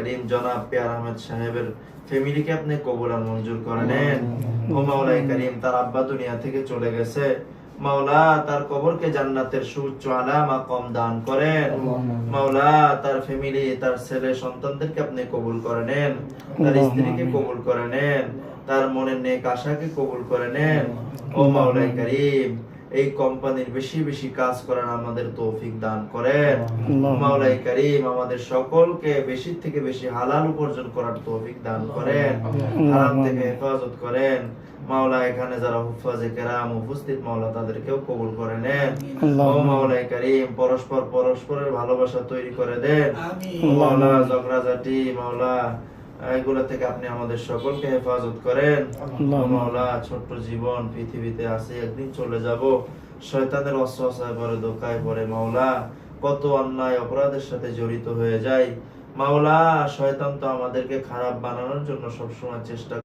করিম জনাব পেয়ার আহমেদ সাহেবের ফ্যামিলিকে আপনি কবুল আর মঞ্জুর করে নেন। ও মাওলাই করিম তার আব্বা দুনিয়া থেকে চলে গেছে। মাওলা তার কবরকে জান্নাতের আলামা কম দান করেন। মাওলা তার ফ্যামিলি তার ছেলে সন্তানদেরকে আপনি কবুল করে নেন। তার স্ত্রীকে কবুল করে নেন। তার মনের নেক আশাকে কবুল করে নেন। ও মাওলাই করিম এই কোম্পানির বেশি বেশি কাজ করার আমাদের তৌফিক দান করেন। মাওলাই করিম আমাদের সকলকে বেশি থেকে বেশি হালাল উপার্জন করার তৌফিক দান করেন। হারাম থেকে হেফাজত করেন। মাওলা এখানে যারা হুফাজে কেরাম উপস্থিত মাওলা তাদেরকেও কবুল করে নেন। ও মাওলাই করিম পরস্পর পরস্পরের ভালোবাসা তৈরি করে দেন। মাওলা ঝগড়াঝাটি মাওলা এগুলো থেকে আপনি আমাদের সকলকে হেফাজত করেন। মাওলা ছোট্ট জীবন পৃথিবীতে আছে একদিন চলে যাব। শয়তানের অসহায় পরে দোকায় পরে মাওলা। কত অন্যায় অপরাধের সাথে জড়িত হয়ে যায় মাওলা শয়তান তো আমাদেরকে খারাপ বানানোর জন্য সবসময় চেষ্টা